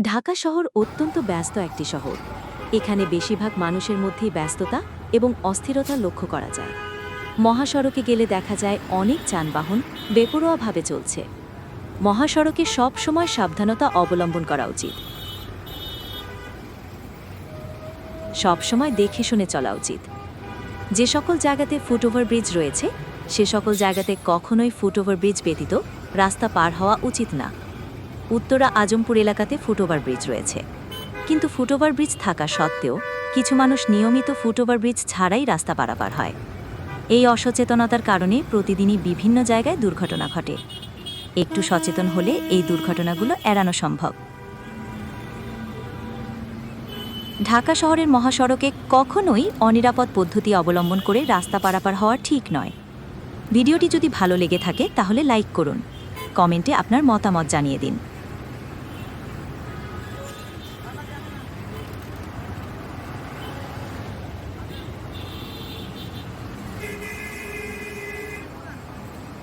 ঢাকা শহর অত্যন্ত ব্যস্ত একটি শহর। এখানে বেশিরভাগ মানুষের মধ্যেই ব্যস্ততা এবং অস্থিরতা লক্ষ্য করা যায়। মহাসড়কে গেলে দেখা যায় অনেক যানবাহন বেপরোয়াভাবে চলছে। মহাসড়কে সব সময় সাবধানতা অবলম্বন করা উচিত। সব সময় দেখে শুনে চলা উচিত। যে সকল জায়গাতে ফুটওভার ব্রিজ রয়েছে, সে সকল জায়গাতে কখনোই ফুটওভার ব্রিজ ব্যতীত রাস্তা পার হওয়া উচিত না। উত্তরা আজমপুর এলাকাতে ফুটওভার ব্রিজ রয়েছে। কিন্তু ফুটওভার ব্রিজ থাকা সত্ত্বেও কিছু মানুষ নিয়মিত ফুটওভার ব্রিজ ছাড়াই রাস্তা পারাপার হয়। এই অসচেতনতার কারণে প্রতিদিনই বিভিন্ন জায়গায় দুর্ঘটনা ঘটে। একটু সচেতন হলে এই দুর্ঘটনাগুলো এড়ানো সম্ভব। ঢাকা শহরের মহাসড়কে কখনোই অনিরাপদ পদ্ধতি অবলম্বন করে রাস্তা পারাপার হওয়া ঠিক নয়। ভিডিওটি যদি ভালো লেগে থাকে, তাহলে লাইক করুন। কমেন্টে আপনার মতামত জানিয়ে দিন।